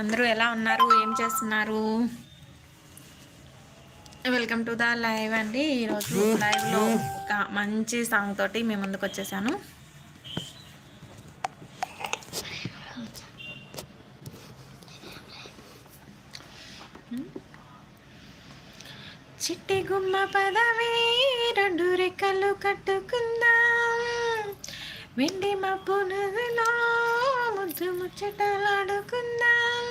అందరూ ఎలా ఉన్నారు? ఏం చేస్తున్నారు? వెల్కమ్ టు ద లైవ్ అండి. ఈరోజు లైవ్లో ఒక మంచి సాంగ్ తోటి మేము ముందుకు వచ్చేసాను. చిట్టి గుమ్మ పదవి రెండు రెక్కలు కట్టుకుందాం. వెండి మబ్బు నదిలో చిరు ముచ్చటలాడుకుందాం.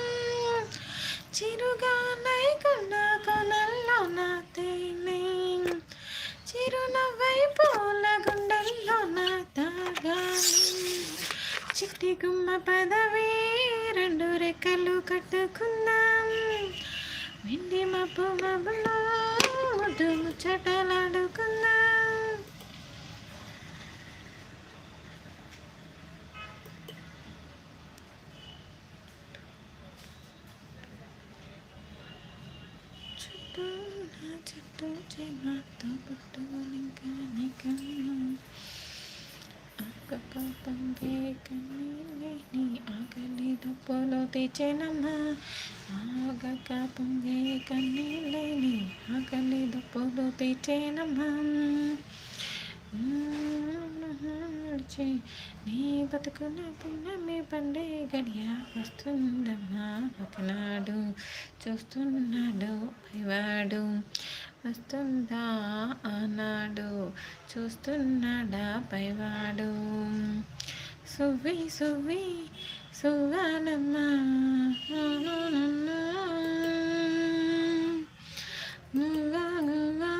చిరుగా నైకున్న కొనల్లో నా తేనే. చిరునవ్వై పూల గుండెల్లో నా తాగాలి. చిట్టి గుమ్మ పదవి రెండు రెక్కలు కట్టుకుందాం. వెండి మబ్బు మబ్బులో ముద్దు ముచ్చటలాడుకుందాం చుట్టూ నా చుట్టూ చేమాతో పుట్టు ఇంకా నీకన్నా ఆగక పంగే కన్నీళ్ళే నీ ఆకలి దుప్పులో తెచ్చేనమ్మా ఆగక పొంగే కన్నీళ్ళే ఆకలి దుప్పులు తెచ్చేనమ్మా నీ బతుకున పున్నమి పండే గడియ వస్తుందమ్మా. ఒకనాడు చూస్తున్నాడు పైవాడు వస్తుందా ఆనాడు చూస్తున్నాడా పైవాడు. సువ్వి సువ్వి సువ్వాలమ్మా గువ్వా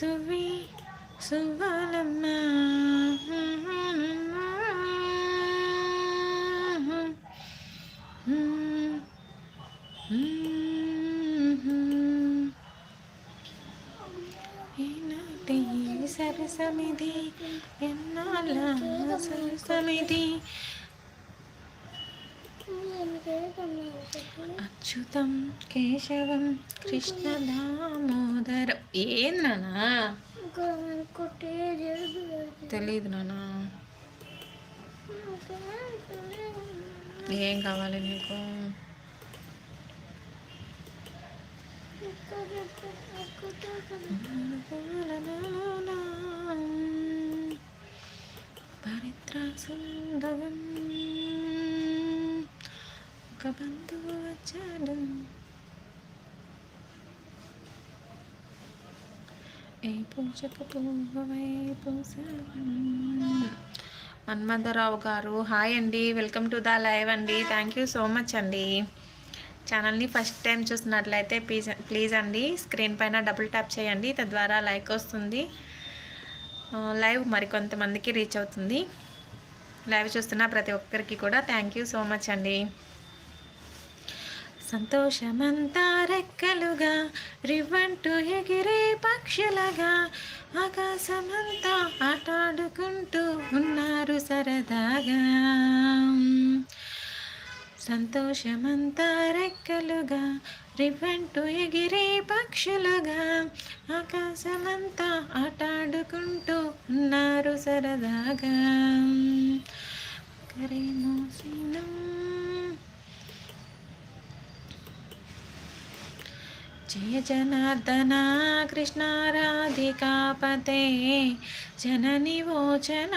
సువి సువి సువ్వాలమ్మ సరసమిది ఎన్నాళ్ళ సరసమిది? అచ్యుతం కేశవం కృష్ణ దామోదరం ఏం నానా? తెలీదు నానా. ఏం కావాలి నీకు? పరిత్ర సుందరం ఒక బంధువు వచ్చాడు. ఏ పూజకు పువ్వై మన్మధరావు గారు హాయ్ అండి. వెల్కమ్ టు ద లైవ్ అండి. థ్యాంక్ యూ సో మచ్ అండి. ఛానల్ని ఫస్ట్ టైం చూసినట్లయితే ప్లీజ్ ప్లీజ్ అండి స్క్రీన్ పైన డబుల్ ట్యాప్ చేయండి. తద్వారా లైక్ వస్తుంది. లైవ్ మరికొంతమందికి రీచ్ అవుతుంది. లైవ్ చూస్తున్న ప్రతి ఒక్కరికి కూడా థ్యాంక్ యూ సో మచ్ అండి. సంతోషమంతా రెక్కలుగా రివ్వంటూ ఎగిరే పక్షులగా ఆకాశమంతా ఆటాడుకుంటూ ఉన్నారు సరదాగా. సంతోషమంతా రెక్కలుగా రివ్వంటూ ఎగిరే పక్షులుగా ఆకాశమంతా ఆటాడుకుంటూ ఉన్నారు సరదాగా. కరేమో సీనం. జయ జనార్దన కృష్ణ రాధికాపతే జనని వోచన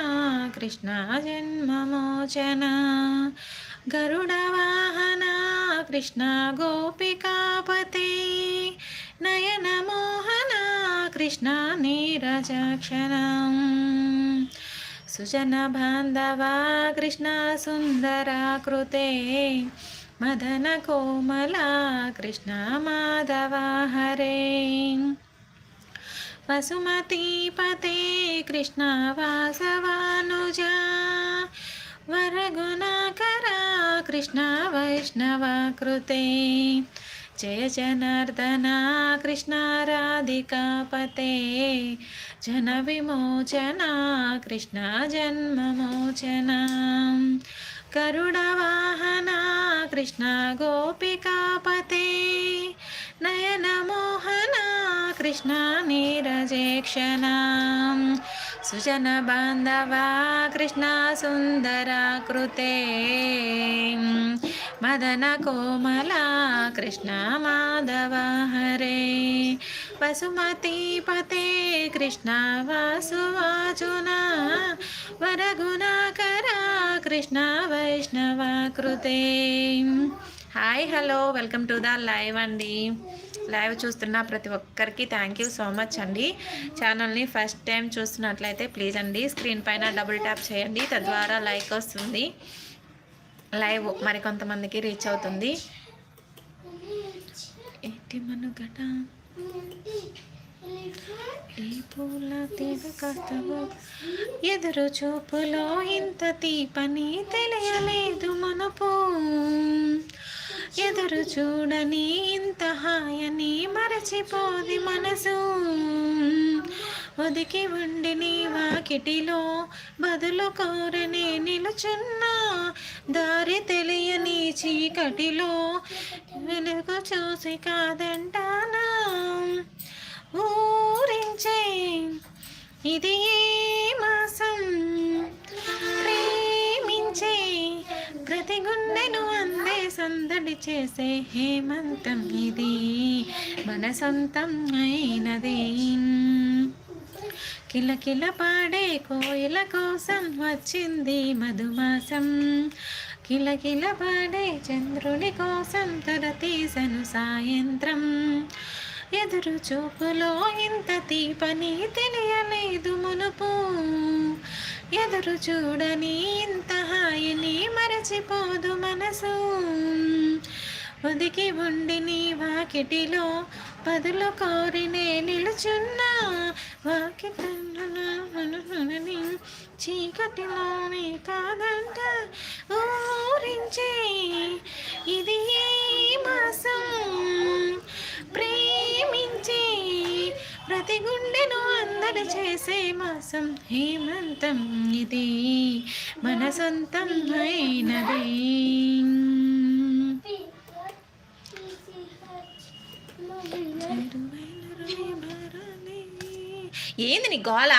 కృష్ణ జన్మమోచన గరుడవాహన కృష్ణ గోపికాపతే నయన మోహన కృష్ణ నీరజక్షణ సుజన బాంధవా కృష్ణ సుందరాకృతే మదన కోమలా కృష్ణ మాధవ హరే. వసుమతీపతే కృష్ణ వాసవానుజా. కృష్ణ వైష్ణవ కృతే. జయ జనార్దన కృష్ణ రాధికాపతే జన విమోచన కృష్ణ జన్మమోచన గరుడవాహన కృష్ణ గోపికాపతే నయనమోహన కృష్ణ నీరజేక్షణ సుజన బాంధవా కృష్ణ సుందర కృతే. మదన కోమల కృష్ణ కృష్ణ వాసువాచున వరగుణాకర కృష్ణ వైష్ణవ కృతే. Hi hello welcome to the live అండి. లైవ్ చూస్తున్న ప్రతి ఒక్కరికి థ్యాంక్ యూ సో మచ్ అండి. ఛానల్ని ఫస్ట్ టైం చూస్తున్నట్లయితే ప్లీజ్ అండి స్క్రీన్ పైన డబుల్ ట్యాప్ చేయండి తద్వారా లైక్ వస్తుంది. లైవ్ మరికొంతమందికి రీచ్ అవుతుంది. ఏంటి 嗯 ఈ పూల తీగకస్తవు ఎదురు చూపులో ఇంత తీపని తెలియలేదు మనపు ఎదురు చూడని ఇంత హాయని మరచిపోది మనసు. ఒదికి ఉండి నీ వాకిటిలో బదులు కోరనే నిలుచున్నా దారి తెలియని చీకటిలో వెలుగు చూసి కాదంటానా. ఇది ఏ మాసం? ప్రేమించే ప్రతి గుండెను అందే సందడి చేసే హేమంతం ఇది మన సొంతం అయినది. కిలకిల పాడే కోయిల కోసం వచ్చింది మధుమాసం. కిలకిల పాడే చంద్రుడి కోసం తొర తీసను సాయంత్రం. ఎదురు చూపులో ఇంత తీపని తెలియలేదు మునుపు. ఎదురు చూడని ఇంత హాయిని మరచిపోదు మనసు. ఉదికి ఉండి నీ వాకిటిలో పదులు కోరినే నిలుచున్నా. వాకిటని చీకటిలోనే కాదంట. ఊరించే ఇది ఏ మాసం? ప్రే ప్రతి గుండెను అందరు చేసే మాసం హేమంతం ఇది. మన సొంతం అయినది. ఏంది నీ గోళ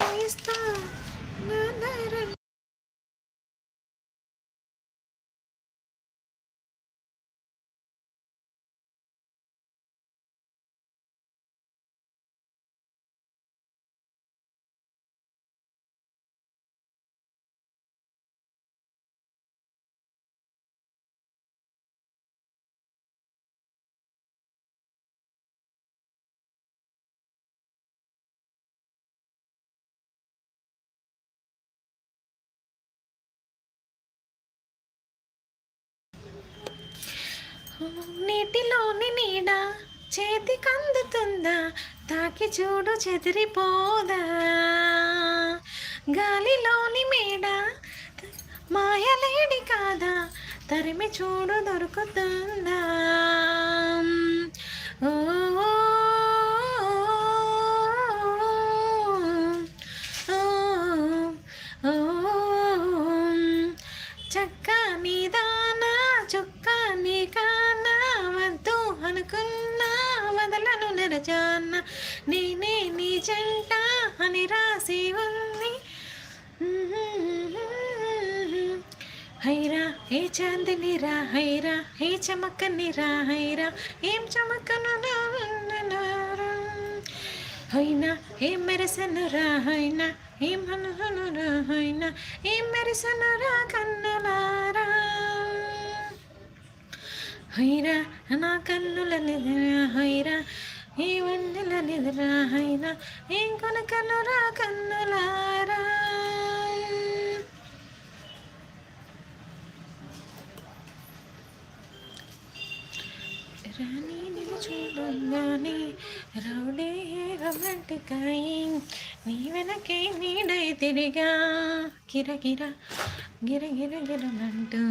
పూల నీటిలోని నీడ చేతి కందుతుందా తాకి చూడు చెదిరిపోదా? గాలిలోని మేడ మాయలేడి కాదా? తరిమి చూడు దొరుకుతుందా? ఓ, వదలను నేనే నీ జంట అని రాసి ఉంది. హైరా ఏ చాందిని రా హైరా ఏ చమక్కని రా హైరా ఏం చమకను హైనా ఏం మెరసను రా హైనా ఏం హనుహను రా హైనా ఏం మెరసను రా కన్నులారా హైరా నా కన్నుల హైరా ఏ వన్నెల నిద్రా హైరా ఏం కొనకనురా కన్నులారా. రాణి నిన్ను రౌడే రొమాంటికాయి నీ వెనకే నీడై తిరిగా. గిరగిర గిరగిర గిరమంటూ.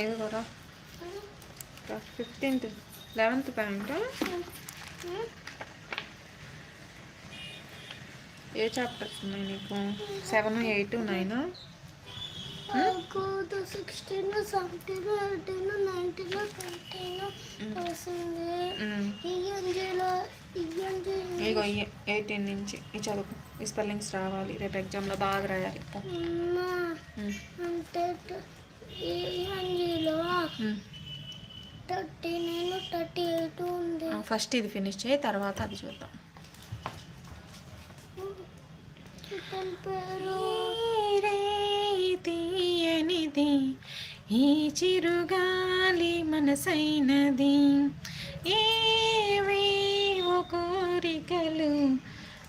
ఏది కూడా ఫిఫ్టీన్త్ లెవెన్త్ ప్యాంట్ ఏ చాప్టర్స్ ఉన్నాయి నీకు? Seven eight nine sixteen seventeen eighteen nineteen twenty వస్తుంది. ఈ అంజీలో ఈ అంజీ ఇగో ఎయిటీన్ నుంచి ఈ చదువు ఈ స్పెల్లింగ్స్ రావాలి. రేపు ఎగ్జామ్లో బాగా రాయాలి. అంటే ట- ఈ అంజీలో um. Thirty nine thirty eight ఉంది. ఫస్ట్ ఇది ఫినిష్ చేయి తర్వాత అది చూద్దాం. పేరు తీయనిది ఈ చిరుగాలి మనసైనది ఏవేవో కోరికలు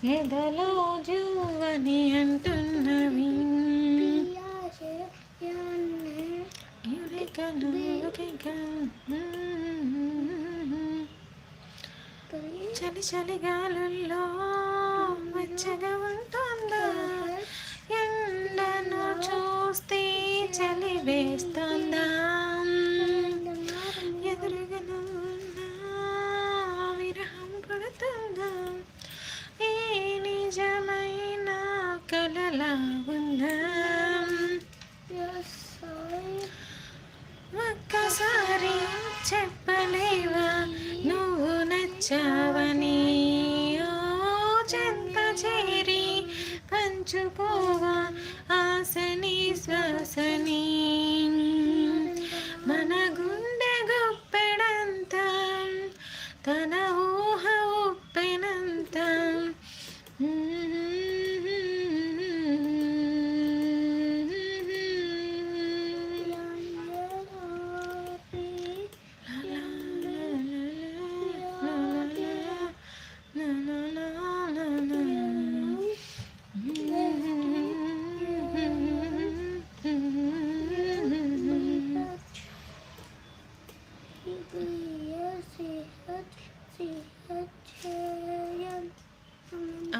ఎదలో జువని అంటున్నవి. చలి చలి గాలుల్లో వెచ్చగా ఉంటుందా చలి వేస్తుందా ఎదురుగా విరహం పడుతుందా. ఏ నిజమైన కలలా ఉందా. ఒక్కసారి చెప్పలేవా? నువ్వు నచ్చావని. ఓ చెంత చేరి పంచుకోవా? Christmas, honey.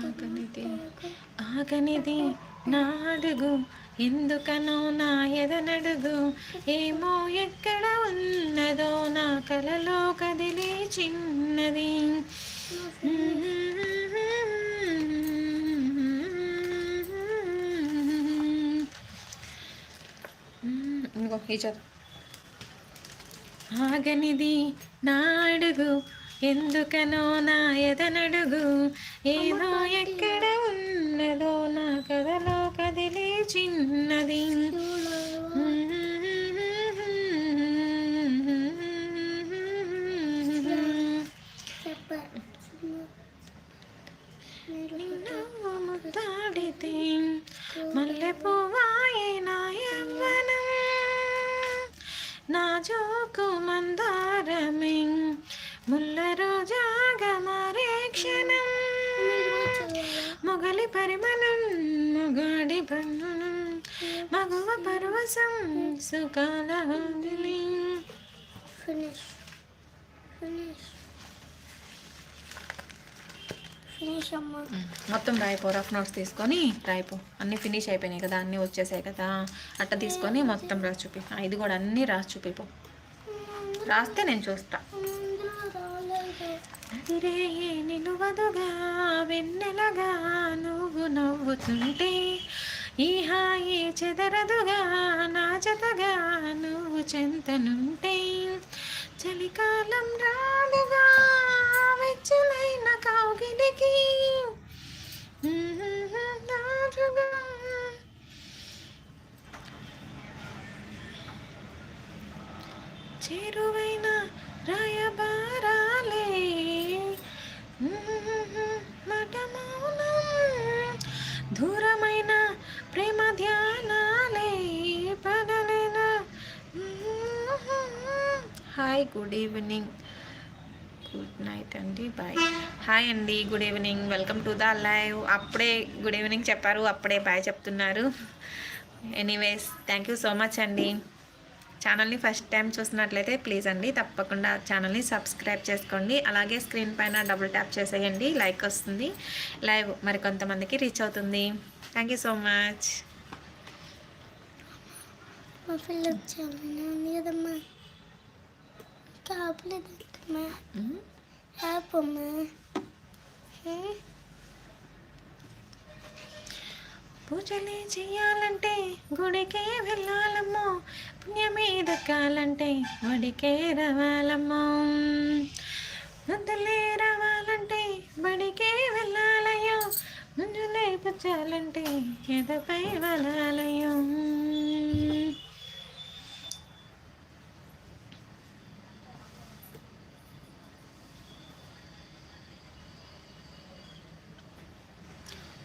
ఆగనిది ఆగనిది నా అడుగు ఎందుకనో నా ఎదనడుగు ఏమో ఎక్కడ ఉన్నదో నా కలలో కదిలే చిన్నది. ఇంకో ఈ చదువు. ఆగనిది నా అడుగు ఎందుకనో నా ఎదనడుగు ఏదో ఎక్కడ మొగలి పరిమళం మొగాడి బంధనం మగువ పరవశం హాదిలి. Finish finish. ఫినిష్ అమ్మ. మొత్తం రాయిపో రఫ్ నోట్స్ తీసుకొని రాయిపో. అన్నీ ఫినిష్ అయిపోయినాయి కదా అన్నీ వచ్చేసాయి కదా. అట్ట తీసుకొని మొత్తం రాసి చూపి. ఇది కూడా అన్నీ రాసి చూపిపో రాస్తే నేను చూస్తా. ఇందులో రాలేదు అదిరే నిలువదుగా వెన్నెలగా నువ్వు నవ్వుతుంటే ఈ హాయి చెదరదుగా నా జతగా నువ్వు చెంతనుంటే చలికాలం రాదుగా వెచ్చలైన కౌగిలికి చేరువైన రాయబారా మౌనం దూరమైన ప్రేమ ధ్యానాలే పగలైన. Hi good evening good night అండి బాయ్ హాయ్ అండి good evening welcome to the live అప్పుడే గుడ్ ఈవినింగ్ చెప్పారు అప్పుడే బాయ్ చెప్తున్నారు. Anyways thank you so much అండి. ఛానల్ని ఫస్ట్ టైం చూసినట్లయితే ప్లీజ్ అండి తప్పకుండా ఛానల్ని సబ్స్క్రైబ్ చేసుకోండి. అలాగే స్క్రీన్ పైన డబుల్ ట్యాప్ చేసేయండి. లైక్ వస్తుంది. లైవ్ మరి కొంతమందికి రీచ్ అవుతుంది. థ్యాంక్ యూ సో మచ్ కదమ్మా కాపలేదంటమ్మా పూజలే చేయాలంటే గుడికే వెళ్ళాలమ్మో. పుణ్యమే దక్కాలంటే వడికే రావాలమ్మో. ముద్దలే రావాలంటే బడికే వెళ్ళాలయ్యో. ముందులే పుచ్చాలంటే ఎదపై వెళ్ళాలయ్యో.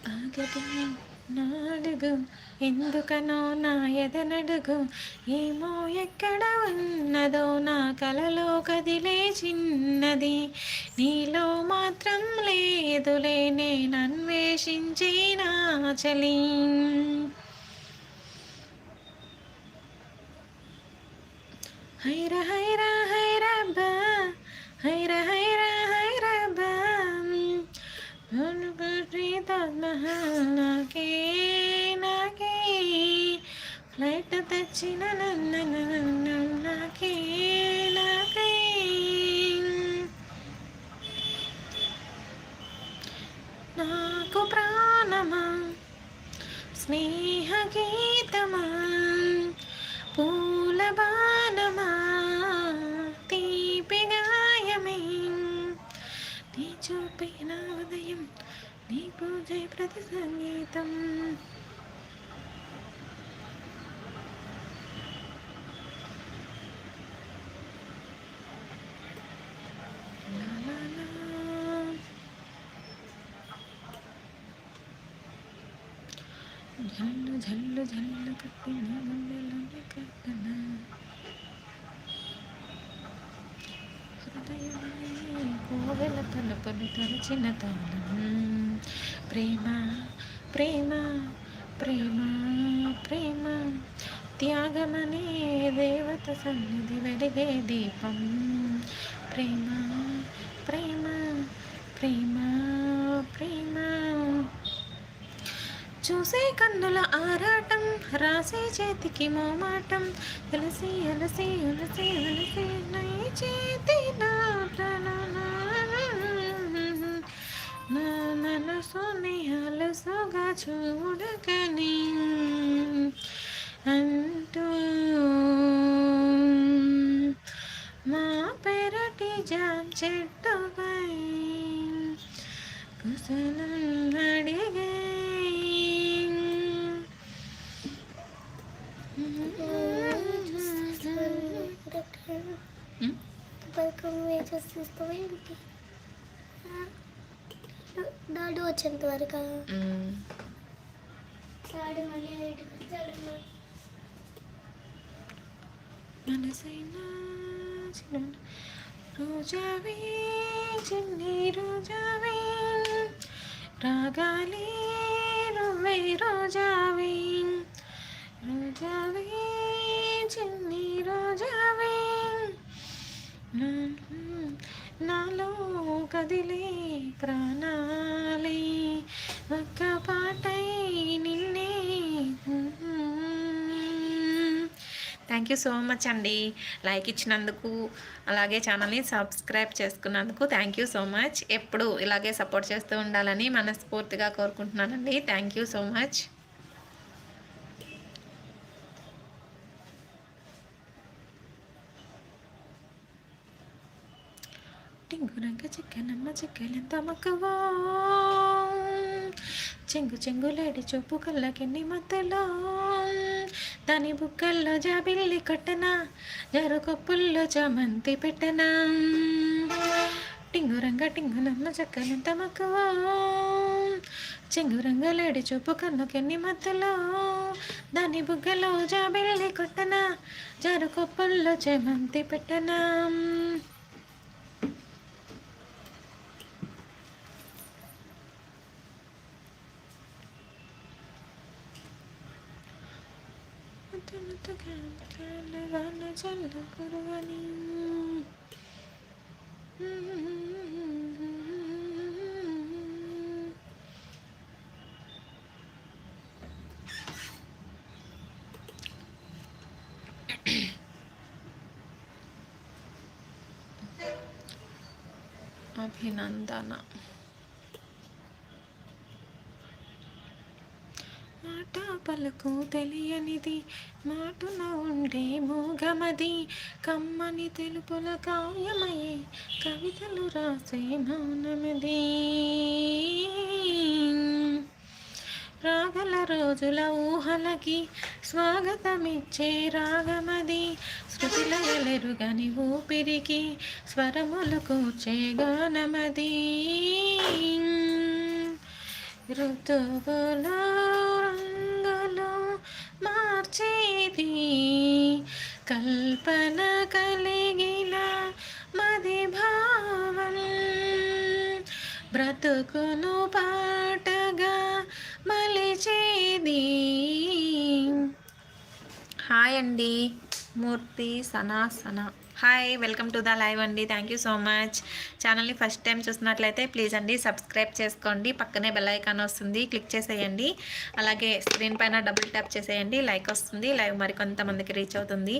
ఆగదు నాడుగు. ఎందుకనో నా ఎదనడుగు. ఏమో ఎక్కడ ఉన్నదో నా కలలో కదిలే చిన్నది నీలో మాత్రం లేదులే నేను అన్వేషించి నా చలి. హైర హైరా నచ్చిన నాకే నాకే. నాకు ప్రాణమా? స్నేహ గీతమా? పూల బాణమా? తీపి గాయమే? నీ చూపిన ఉదయం నీ పూజ ప్రతి సంగీతం. జల్లు కట్టిన గుండెలోని కట్టన కోవెల తలుపులు తలచిన తాళం ప్రేమ ప్రేమ ప్రేమ ప్రేమ త్యాగమనే దేవత సన్నిధి వెలిగే దీపం ప్రేమ ప్రేమ ప్రేమ ప్రేమ చూసే కన్నుల ఆరాటం రాసే చేతికి మోమాటం తులసి అలసి అలసి అలసి నై చేతి నాటన నా మనసుని అలసుగా చూడకని అంటూ మా పెరటి జాన్ చెట్టుపై కుసలం అడిగే డాడీ వచ్చేంత వరకు. డాడీ మళ్ళీ మనసైనా రోజావే చిన్ని రోజావే రాగాలే నువ్వే రోజావే రోజావే చిన్ని నాలో కదిలే ప్రాణాలే. ఒక్క పాటై నిన్నే. థ్యాంక్ యూ సో మచ్ అండి. లైక్ ఇచ్చినందుకు అలాగే ఛానల్ని సబ్స్క్రైబ్ చేసుకున్నందుకు థ్యాంక్ యూ సో మచ్ ఎప్పుడు ఇలాగే సపోర్ట్ చేస్తూ ఉండాలని మనస్ఫూర్తిగా కోరుకుంటున్నానండి. థ్యాంక్ యూ సో మచ్ టింగురంగ చిక్కనమ్మ చిక్కలెంత మక్కవా. చెంగు చెంగులేడి చూపు కళ్ళకెన్ని మత్తలో. దాని బుక్కల్లో జాబిల్లి కొట్టనా జరుకొప్పుల్లో చామంతి పెట్టనా. టింగురంగ టింగునమ్మ చెక్కలెంత మక్కవా. చెంగురంగ లేడి చూపు కన్నుకెన్ని మధ్యలో దాని బుగ్గలో జాబిల్లి కొట్టనా జరుకొప్పుల్లో చామంతి పెట్టనా. अभिनंदना పలుకు తెలియనిది. మాటున ఉండే మూగమది. కమ్మని తెలుపుల కాయమయ్యే కవితలు రాసే మౌనమది. రాగల రోజుల ఊహలకి స్వాగతమిచ్చే రాగమది. శృతిలయలెరుగని ఊపిరికి స్వరములు కూర్చే గానమది. ఋతువులో కల్పన కలిగిన మది భావం బ్రతుకును పాటగా మలిచేది. హాయ్ అండి. Murthy సనాసన. Hi welcome to the live అండి. థ్యాంక్ యూ సో మచ్ ఛానల్ని ఫస్ట్ టైం చూసినట్లయితే ప్లీజ్ అండి సబ్స్క్రైబ్ చేసుకోండి. పక్కనే బెల్ ఐకాన్ వస్తుంది. క్లిక్ చేసేయండి. అలాగే స్క్రీన్ పైన డబుల్ ట్యాప్ చేసేయండి. లైక్ వస్తుంది. లైవ్ మరి కొంతమందికి రీచ్ అవుతుంది.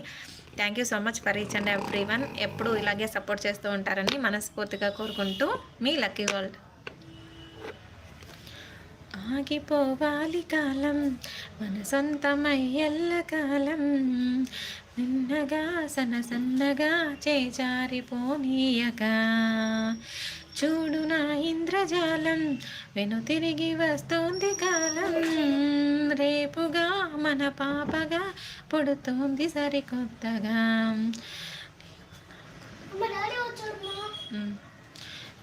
Thank you so much for reach and every one ఎప్పుడు ఇలాగే సపోర్ట్ చేస్తూ ఉంటారని మనస్ఫూర్తిగా కోరుకుంటూ మీ లక్కీ వరల్డ్ ఆగిపోవాలి కాలం మన సొంతమై ఎల్లకాలం నిన్నగా సన సన్నగా చేజారిపోనీయక. చూడు నా ఇంద్రజాలం వెను తిరిగి వస్తోంది కాలం. రేపుగా మన పాపగా పుడుతోంది సరికొత్తగా అమ్మ డాడీ వచ్చాడు మా ఉమ్.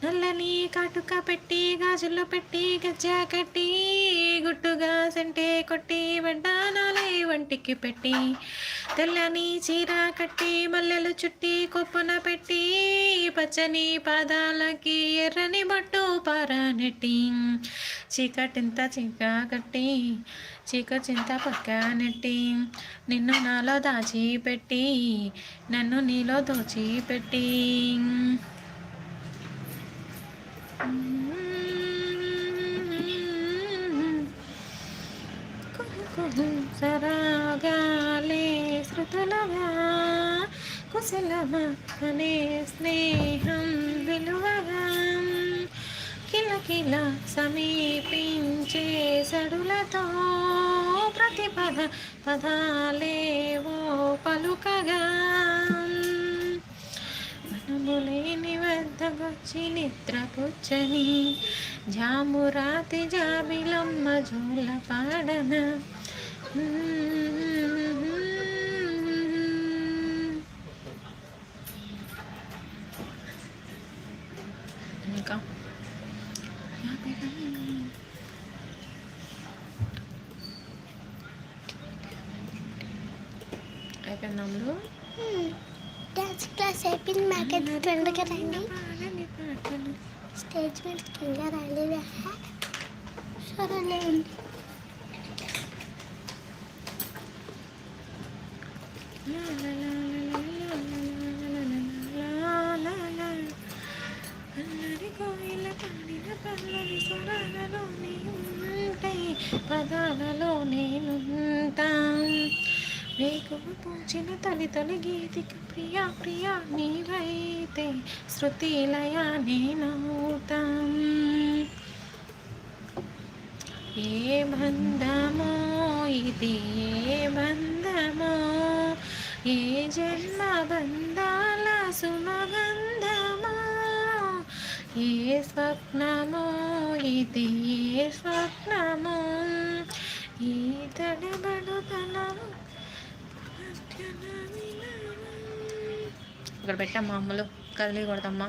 నల్లని కాటుక పెట్టి గాజుల్లో పెట్టి గజ్జా కట్టి గుట్టుగా సెంటే కొట్టి వడ్డానాలే వంటికి పెట్టి తెల్లని చీర కట్టి మల్లెలు చుట్టి కొప్పున పెట్టి పచ్చని పాదాలకి ఎర్రని బట్టు పారనెట్టి చీకటింత చీక కట్టి చీక చింత పక్క నెట్టి నిన్ను నాలో దాచిపెట్టి నన్ను నీలో దోచిపెట్టి. సరాగాలే శృతులగా కుశలమా స్నేహం విలువగా. కిలకిల సమీపించే సడులతో ప్రతిపద పదాలేవో పలుకగా. జాంబులేని వద్దకొచ్చి నిద్రపుచ్చని. జామురాతి జాబిలమ్మ జోల పాడన. ఇంకా? అయిపోయిందాములు ఫస్ట్ క్లాస్ అయిపోయింది మాకైతే తొందరగా రండి. పాడని స్టేజ్ మీద కింద రాలేదు సరేలే. అండి అల్లరి నీకు పూచిన తొలి తొలి గీతిక ప్రియా ప్రియా నీవైతే శృతిలయ నేనవుతాం. ఏ బంధమో ఇది ఏ బంధమో? ఏ జన్మ బంధాల సుమగంధమో? ఏ స్వప్నమో ఇది ఏ స్వప్నమో? ఈ తడబడుతనము ఇక్కడ పెట్టమ్మా అమ్మలు. కదిలి కొడతమ్మా